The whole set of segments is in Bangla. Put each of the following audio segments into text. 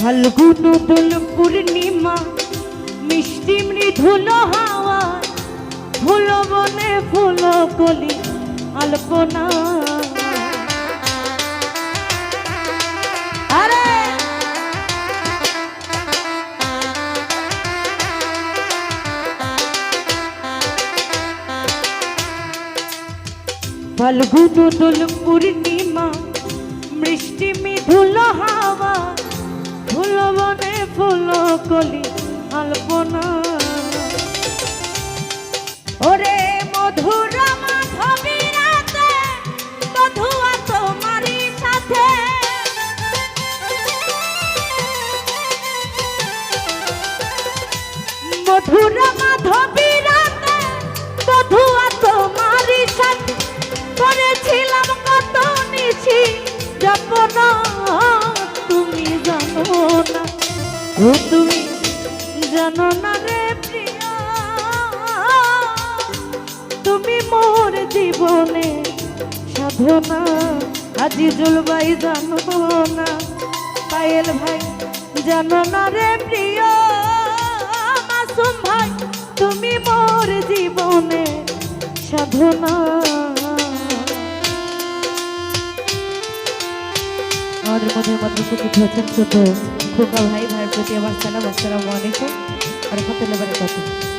ফাল্গুন দোল পূর্ণিমা, মিষ্টি মৃদুল হাওয়া, ফুল বনে ফুল কলি আলপনা। ফাল্গুন দোল পূর্ণিমা, মিষ্টি মৃদুল হাওয়া ফুল বনে ফুল কলি, আলপনা। ওরে মধুর মাধবী রাতে মধুয়া তোমারই সাথে। মধুর মাধবী রাতে মধুয়া তোমারই সাথে। করেছিলাম কত নিশি যপন না। ও তুমি জানো না রে প্রিয় তুমি মোর জীবনে সাধনা। আজি জুলবাই জানো না পায়েল ভাই জানো না রে প্রিয়। মাসুম ভাই তুমি মোর জীবনে সাধনা। আমাদের মধ্যে মাত্র উপস্থিত হয়েছেন ছোট খোকা ভাই ভাইয়ের প্রতি আমার সালাম আসসালামু আলাইকুম আর রহমতুল্লাহ বারাকাতুহু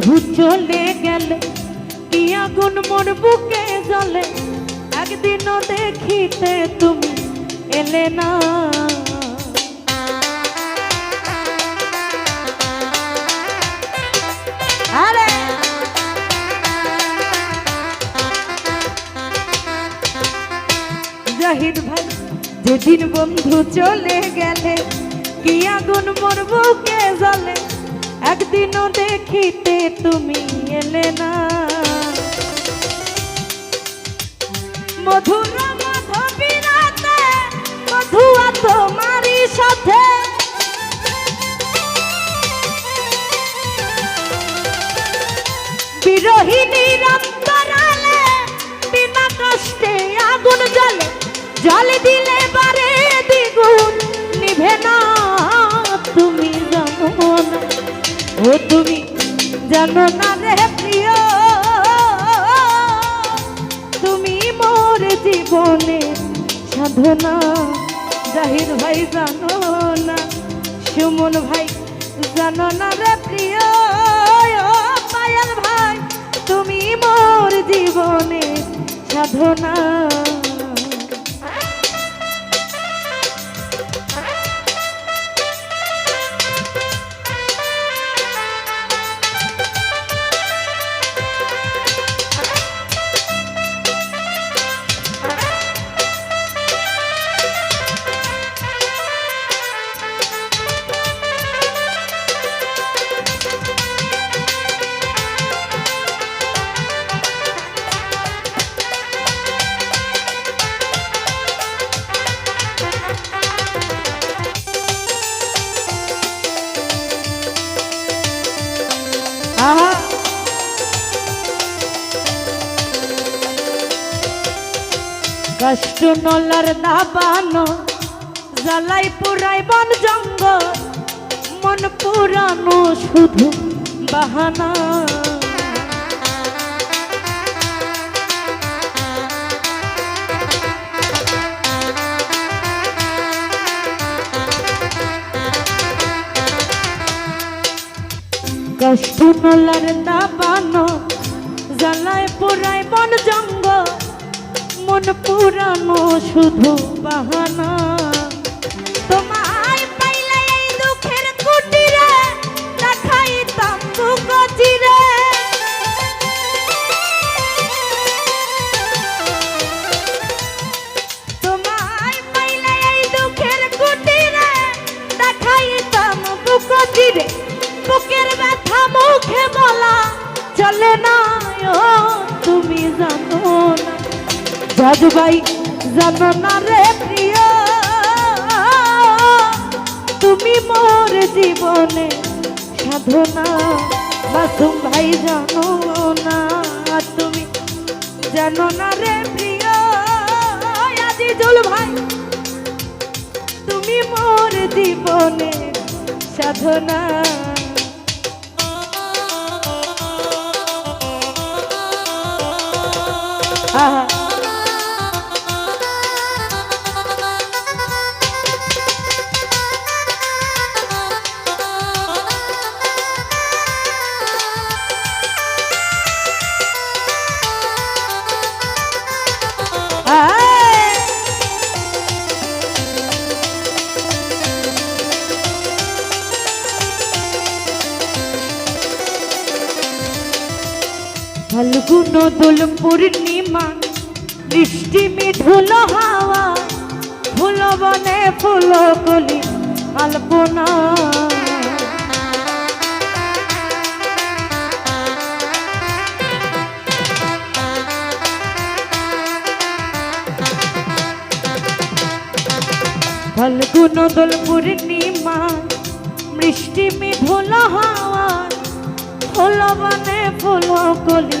বন্ধু চলে গেলে, কি আগুন মোর বুকে জ্বলে? একদিনও দেখিতে তুমি এলে না। যেদিন বন্ধু চলে গেলে, কি আগুন মোর বুকে একদিনও দেখ দেখিতে তুমি এলে না। মধুর মাধবী রাতে মধুয়া সাথে। বিরোহিনী অন্তরালে বিনা কষ্টে আগুন জ্বলে, জলে দিলে জানো না রে তুমি মোর জীবনে সাধনা। জাহির ভাই জানো না, সুমন ভাই জানো না রে ভাই, তুমি মোর জীবনে সাধনা। কষ্ট নলার দাবানো, জ্বালাই পুরাই বন জঙ্গল মন পুরানো শুধু বাহানা। কষ্ট নলার দাবানো জ্বালায় পোড়ায় বন জঙ্গল মন পুরানো শুধু বাহানা। জাদু ভাই রে প্রিয়? তুমি মোর জীবনে সাধনা, মাসুম ভাই, জানো না তুমি? জানো না রে প্রিয়? আজিজুল ভাই, তুমি মোর জীবনে সাধনা। আহা। পূর্ণিমা বৃষ্টি মিঠুল হাওয়া ফুল বনে ফুল কলি আলপনা। ফাল্গুন দোল পূর্ণিমা বৃষ্টি মিঠুল হাওয়া ফুল বনে ফুল কলি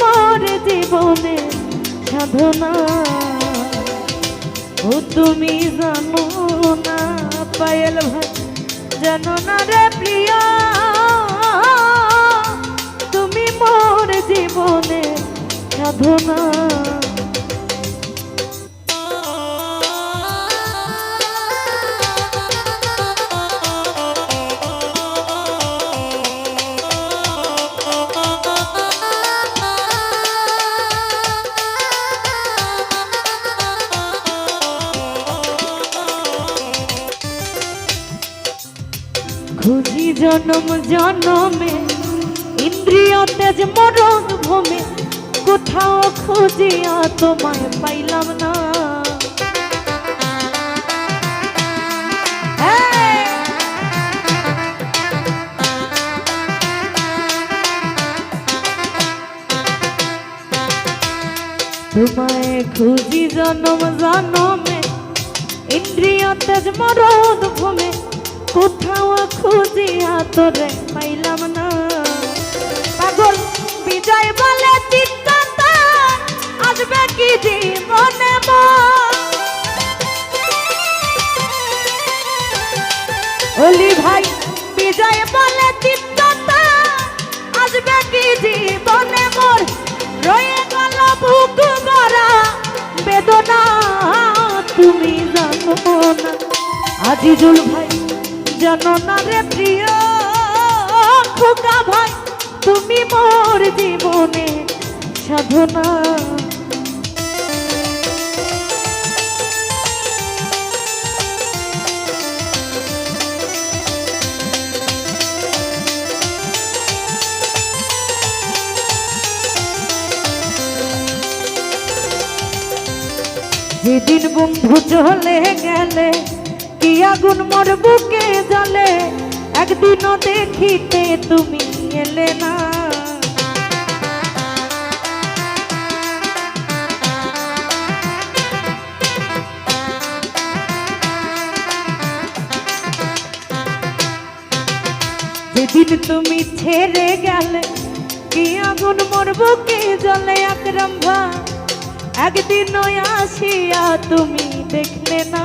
মোর জীবনে সাধনা। ও তুমি জানো না, পায়েল ভাই, জানো না রে প্রিয়া। তুমি মোর জীবনে সাধনা। জনম, জনমে, ইন্দ্রিয় তেজ মরণ ভূমে, কোথাও খুঁজিয়া তোমায় পাইলাম না। তোমায় খুঁজি জনম, জনমে, ইন্দ্রিয় তেজ মরদ ভূমে কোথাও খুঁজিয়া তোরে পাইলাম না। পাগল, বিজয় বলে চিত্তা আসবে কি জীবনে অলি ভাই, বিজয় বলে চিত্তা আসবে কি জীবনে মোর রয়ে গেল বুক ভরা বেদনা, তুমি জানো না। আজিজুল ভাই জানো প্রিয় খোকা ভাই তুমি মোর জীবনে সাধনা। যেদিন বন্ধু চলে গেলে আগুন মোর বুকে জ্বলে, একদিনও দেখিতে তুমি এলে না। যেদিন তুমি ছেড়ে গেলে, কি আগুন মোর বুকে আকরাম ভাই একদিন আসিয়া তুমি দেখলে না।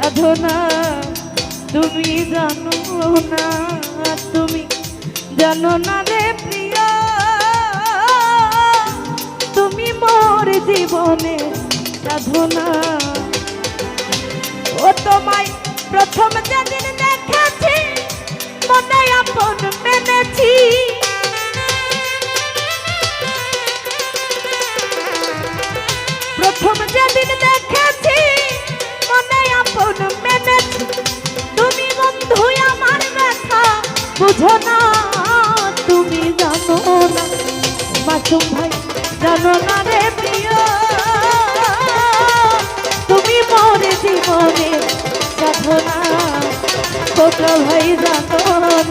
সাধনা। তুমি জানো না, তুমি জানো না রে প্রিয়। তুমি মোর জীবনে সাধনা। ও তোমায় প্রথম যেদিন দেখেছি, মনে আপন মেনেছি। প্রথম যেদিন বুঝো না তুমি জানো না। মাসুম ভাই, জানো না রে তুমি মোর জীবনে সাধনা কোকরা ভাই জানো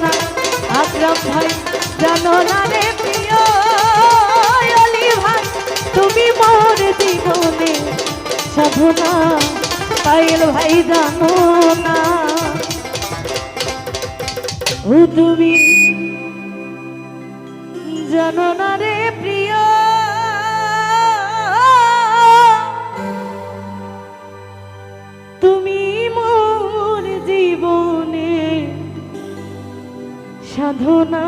না, আকরাম ভাই, জানো না রে প্রিয়। অলি ভাই, তুমি মোর জীবনে সাধনা পায়েল ভাই জানো না। তুমি জানো না রে প্রিয়। তুমি মোর জীবনে সাধনা